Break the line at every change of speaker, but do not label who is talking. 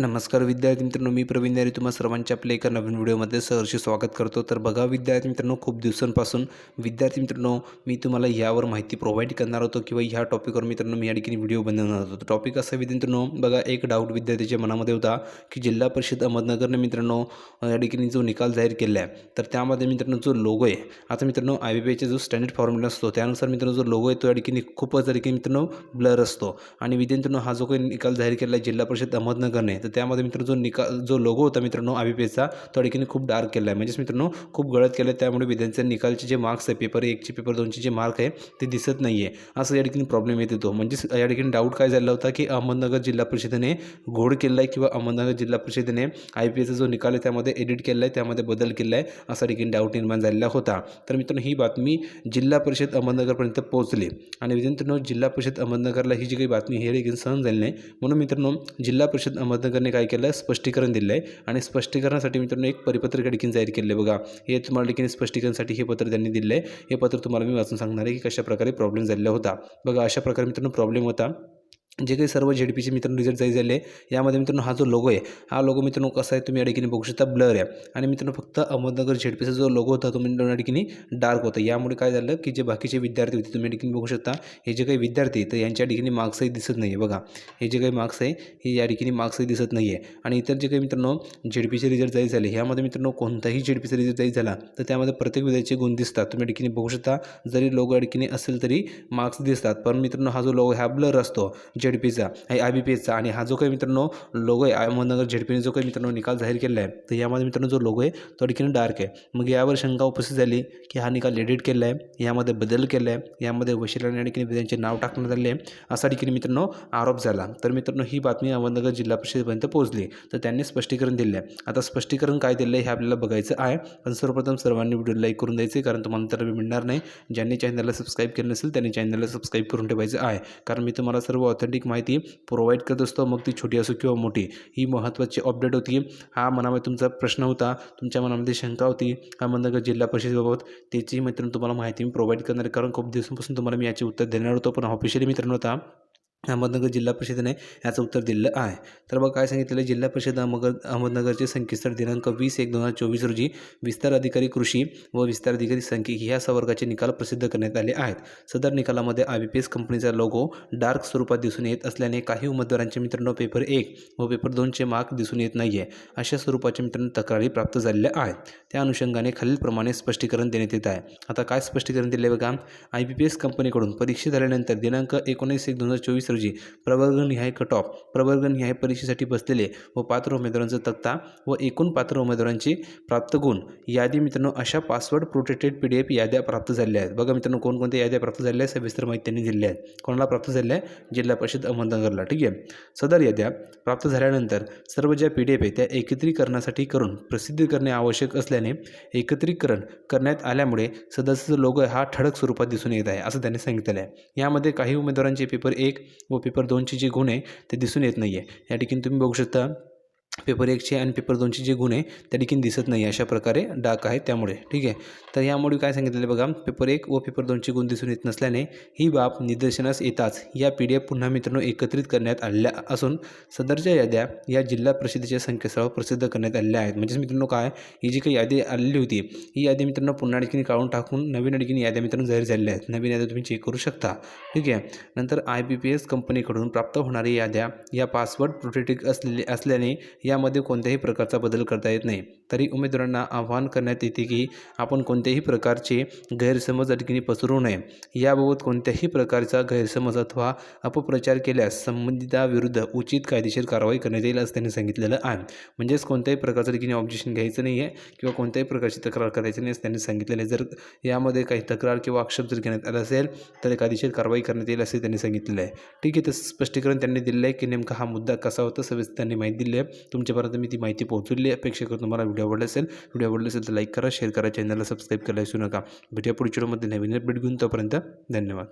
नमस्कार विद्यार्थी मित्रांनो मी प्रवीण दारी तुम्हा सर्वांच्या आपल्या एका नवीन व्हिडिओमध्ये सहर्ष स्वागत करतो. तर बघा विद्यार्थी मित्रांनो खूप दिवसांपासून विद्यार्थी मित्रांनो मी तुम्हाला यावर माहिती प्रोव्हाइड करणार होतो किंवा ह्या टॉपिकवर मित्रांनो मी या ठिकाणी व्हिडिओ बनवणार होतो. टॉपिक असा विद्यार्थी मित्रांनो बघा एक डाऊट विद्यार्थ्याच्या मनामध्ये होता की जिल्हा परिषद अहमदनगरने मित्रांनो या ठिकाणी जो निकाल जाहीर केला आहे तर त्यामध्ये मित्रांनो जो लोगो आहे आता मित्रांनो आय बी आयचा जो स्टँडर्ड फॉर्म्युला असतो त्यानुसार मित्रांनो जो लोगो आहे तो या ठिकाणी खूपच या ठिकाणी मित्रांनो ब्लर असतो. आणि विद्यार्थ्यांनो हा जो काही निकाल जाहीर केला आहे जिल्हा परिषद अहमदनगरने तर त्यामध्ये मित्र जो निकाल जो लोगो होता मित्रांनो आय बी पी एसचा तो ठिकाणी खूप डार्क केला आहे. म्हणजेच मित्रांनो खूप गळत केलं आहे त्यामुळे विद्यार्थ्यांचे निकालचे जे मार्क्स आहे पेपर एकचे पेपर दोनचे जे मार्क आहे ते दिसत नाही आहे असं या ठिकाणी प्रॉब्लेम येत येतो. म्हणजेच या ठिकाणी डाऊट काय झाला होता की अहमदनगर जिल्हा परिषदेने घोड केला आहे किंवा अहमदनगर जिल्हा परिषदेने आय पी एसचा जो निकाल आहे त्यामध्ये एडिट केला आहे त्यामध्ये बदल केला आहे असा ठिकाणी डाऊट निर्माण झालेला होता. तर मित्रांनो ही बातमी जिल्हा परिषद अहमदनगरपर्यंत पोहोचली. आणि मित्रांनो जिल्हा परिषद अहमदनगरला ही जी काही बातमी हे देखील सहन झाली नाही. म्हणून मित्रांनो जिल्हा परिषद अहमदनगरने काय केलं स्पष्टीकरण दिलं आहे आणि स्पष्टीकरणासाठी मित्रांनो एक परिपत्रक या जाहीर केले बघा. हे तुम्हाला ठिकाणी स्पष्टीकरणासाठी हे पत्र त्यांनी दिलं आहे हे पत्र तुम्हाला मी वाचून सांगणार आहे की कशा प्रकारे प्रॉब्लेम झालेला होता. बघा अशा प्रकारे मित्रांनो प्रॉब्लेम होता. जे काही सर्व झेड पीचे मित्रांनो रिझल्ट जाहीर झाले यामध्ये मित्रांनो हा जो लोगो आहे हा लोगो मित्रांनो कसा आहे तुम्ही या ठिकाणी बघू शकता ब्लर आहे. आणि मित्रांनो फक्त अहमदनगर झेड पीचा जो लोगो होता तो मित्रांनो या ठिकाणी डार्क होता. यामुळे काय झालं की जे बाकीचे विद्यार्थी होते तुम्ही या ठिकाणी बघू शकता हे जे काही विद्यार्थी तर यांच्या ठिकाणी मार्क्सही दिसत नाही आहे बघा. हे जे काही मार्क्स आहे हे या ठिकाणी मार्क्सही दिसत नाही आहे आणि इतर जे काही मित्रांनो झेड पीचे रिझल्ट जाहीर झाले ह्यामध्ये मित्रांनो कोणताही झेड पीचा रिझल्ट जाहीर झाला तर त्यामध्ये प्रत्येक विद्यार्थ्याचे गुण दिसतात. तुम्ही या ठिकाणी बघू शकता जरी लोगो या ठिकाणी असेल तरी मार्क्स दिसतात. पण मित्रांनो हा जो लोगो हा ब्लर असतो. जे पीचा आय बी पी एसचा. आणि हा जो काही मित्रांनो लोगो आहे अहमदनगर झेडपीने जो काही मित्रांनो निकाल जाहीर केला आहे तर यामध्ये मित्रांनो जो लोगो आहे तो आणखीन डार्क आहे. मग यावर शंका उपस्थित झाली की हा निकाल एडिट केला आहे यामध्ये बदल केला आहे यामध्ये वशिलाने आणखी त्यांचे नाव टाकण्यात आले आहे असा ठिकाणी मित्रांनो आरोप झाला. तर मित्रांनो ही बातमी अहमदनगर जिल्हा परिषदेपर्यंत पोहोचली. तर त्यांनी स्पष्टीकरण दिले आहे. आता स्पष्टीकरण काय दिलं आहे हे आपल्याला बघायचं आहे. पण सर्वप्रथम सर्वांनी व्हिडिओ लाईक करून द्यायचे कारण तुम्हाला तर मिळणार नाही. ज्यांनी चॅनलला सबस्क्राईब केलं नसेल त्यांनी चॅनलला सबस्क्राईब करून ठेवायचं आहे. कारण मी तुम्हाला सर्व ऑथेंटिक माहिती प्रोव्हाइड करत असतो. मग ती छोटी असो किंवा मोठी ही महत्त्वाची अपडेट होती. हा मनामध्ये तुमचा प्रश्न होता. तुमच्या मनामध्ये शंका होती. अहमदनगर जिल्हा परिषदेबाबत त्याची मित्रांनो तुम्हाला माहिती मी प्रोव्हाइड करणार कारण खूप दिवसांपासून तुम्हाला मी याचे उत्तर देणार होतो. पण ऑफिशियली मित्रांनो आता अहमदनगर जिल्हा परिषदेने याचं उत्तर दिलं आहे. तर मग काय सांगितलेलं जिल्हा परिषद अहमगर अहमदनगरचे संकेतस्थळ दिनांक वीस एक दोन हजार चोवीस रोजी विस्तार अधिकारी कृषी व विस्तार अधिकारी संख्यिक ह्या संवर्गाचे निकाल प्रसिद्ध करण्यात आले आहेत. सदर निकालामध्ये आय बी पी एस कंपनीचा लोगो डार्क स्वरूपात दिसून येत असल्याने काही उमेदवारांचे मित्रांनो पेपर एक व पेपर दोनचे मार्क दिसून येत नाही आहे अशा स्वरूपाच्या मित्रांनो तक्रारी प्राप्त झालेल्या आहेत. त्या अनुषंगाने खालीलप्रमाणे स्पष्टीकरण देण्यात येत आहे. आता काय स्पष्टीकरण दिले बघा? आय बी पी एस कंपनीकडून परीक्षा झाल्यानंतर दिनांक एकोणीस एक दोन हजार चोवीस रोजी प्रवर्गनिहाय कट ऑफ प्रवर्गनिहाय परीक्षेसाठी बसलेले व पात्र उमेदवारांचा तक्ता व एकूण पात्र उमेदवारांची प्राप्त गुण. यादी मित्रांनो अशा password protected P D F याद्या प्राप्त झाल्या आहेत. बघा मित्रांनो कोणकोणत्या याद्या प्राप्त झाल्या आहेत? सविस्तर माहिती त्यांनी दिली आहे. कोणाला प्राप्त झाल्या आहे जिल्हा परिषद अहमदनगरला. ठीक आहे? सदर याद्या प्राप्त झाल्यानंतर सर्व ज्या पी डी एफ आहे त्या एकत्रीकरणासाठी करून प्रसिद्ध करणे आवश्यक असल्याने एकत्रीकरण करण्यात आल्यामुळे सदस्याचा लोगो हा ठळक स्वरूपात दिसून येत आहे असं त्यांनी सांगितलेलं आहे. यामध्ये काही उमेदवारांचे पेपर एक व पेपर दोनचे जे गुण आहे ते दिसून येत नाही आहे या ठिकाणी तुम्ही बघू शकता पेपर एकचे आणि पेपर दोनचे जे गुण आहे त्या ठिकाणी दिसत नाही. अशा प्रकारे डाक आहे त्यामुळे. ठीक आहे? तर यामुळे काय सांगितलेलं बघा पेपर एक व पेपर दोनचे गुण दिसून येत नसल्याने ही बाब निदर्शनास येताच. या पी डी एफ पुन्हा मित्रांनो एकत्रित करण्यात आलेल्या असून सदरच्या याद्या या जिल्हा परिषदेच्या संकेतस्थळावर प्रसिद्ध करण्यात आलेल्या आहेत. म्हणजेच मित्रांनो काय? ही जी काही यादी आलेली होती ही यादी मित्रांनो पुन्हा आणखीन काढून टाकून नवीन आणखीन याद्या मित्रांनो जाहीर झालेल्या आहेत. नवीन याद्या तुम्ही चेक करू शकता. ठीक आहे? नंतर आय बी पी एस कंपनीकडून प्राप्त होणारी याद्या या पासवर्ड प्रोटेक्टिक असलेले असल्याने यामध्ये कोणत्याही प्रकारचा बदल करता येत नाही. तरी उमेदवारांना आवाहन करण्यात येते की आपण कोणत्याही प्रकारचे गैरसमज या पसरू पसरवू नये. याबाबत कोणत्याही प्रकारचा गैरसमज अथवा अपप्रचार केल्यास संबंधिताविरुद्ध उचित कायदेशीर कारवाई करण्यात येईल असं त्यांनी सांगितलेलं आहे. म्हणजेच कोणत्याही प्रकारचं ठिकाणी ऑब्जेक्शन घ्यायचं नाही आहे किंवा कोणत्याही प्रकारची तक्रार करायची नाही असं त्यांनी सांगितलेलं आहे. जर यामध्ये काही तक्रार किंवा आक्षेप जर घेण्यात आला असेल तर कायदेशीर कारवाई करण्यात येईल असे त्यांनी सांगितलेलं आहे. ठीक आहे तसं स्पष्टीकरण त्यांनी दिलं आहे की नेमका हा मुद्दा कसा होता सविस्तर त्यांनी माहिती दिली आहे. तुमच्यापर्यंत मी ती माहिती पोहोचवली. अपेक्षा करतो तुम्हाला व्हिडिओ आवडला असेल व्हिडिओ आवडला असेल तर लाईक करा शेअर करा चॅनलला सबस्क्राईब करायला विसरू नका. भेटूया पुढच्या व्हिडिओमध्ये. नवीन अपडेट घेऊन तोपर्यंत धन्यवाद.